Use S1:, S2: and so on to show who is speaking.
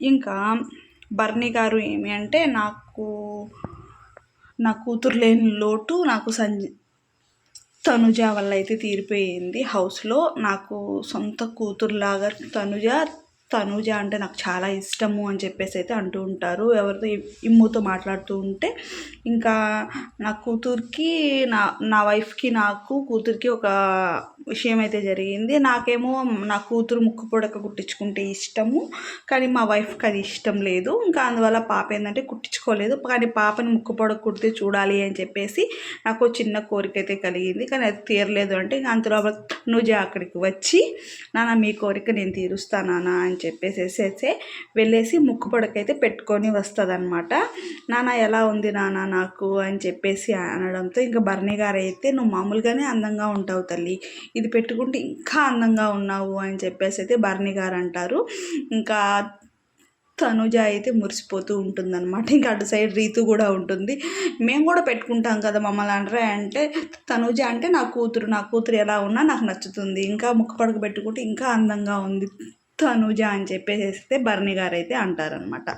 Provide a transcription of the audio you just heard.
S1: ఇంకా బర్నీ గారు ఏమి అంటే నాకు నా కూతురు లేని లోటు నాకు సంజ తనుజ వల్ల అయితే తీరిపోయింది. హౌస్లో నాకు సొంత కూతురులాగా తనుజ తనుజ అంటే నాకు చాలా ఇష్టము అని చెప్పేసి అయితే అంటూ ఉంటారు. ఎవరితో ఇమ్ముతో మాట్లాడుతూ ఉంటే ఇంకా నా కూతురికి నా నా వైఫ్కి నాకు కూతురికి ఒక విషయం అయితే జరిగింది. నాకేమో నా కూతురు ముక్కు పొడక కుట్టించుకుంటే ఇష్టము కానీ మా వైఫ్కి అది ఇష్టం లేదు. ఇంకా అందువల్ల పాప ఏంటంటే కుట్టించుకోలేదు. కానీ పాపని ముక్కు పొడక కుడితే చూడాలి అని చెప్పేసి నాకు చిన్న కోరిక అయితే కలిగింది. కానీ అది తీరలేదు అంటే ఇంకా అంతలో నువ్వు అక్కడికి వచ్చి నాన్న మీ కోరిక నేను తీరుస్తానా అని చెప్పేసి వెళ్ళేసి ముక్కు పొడకైతే పెట్టుకొని వస్తుంది అనమాట నాన్న ఎలా ఉంది నాన్న? నాకు అని చెప్పేసి అనడంతో ఇంకా భరణి గారు అయితే నువ్వు మామూలుగానే అందంగా ఉంటావు తల్లి. ఇది పెట్టుకుంటే ఇంకా అందంగా ఉన్నావు అని చెప్పేసి అయితే భరణి గారు అంటారు ఇంకా తనుజ అయితే మురిసిపోతూ ఉంటుందన్నమాట. ఇంకా అటు సైడ్ రీతు కూడా ఉంటుంది. మేము కూడా పెట్టుకుంటాం కదా మమ్మల్ని అంటారా? అంటే తనుజ అంటే నా కూతురు నా కూతురు ఎలా ఉన్నా నాకు నచ్చుతుంది. ఇంకా ముక్క పడక పెట్టుకుంటే ఇంకా అందంగా ఉంది తనుజ అని చెప్పేసి భరణి గారు అయితే అంటారనమాట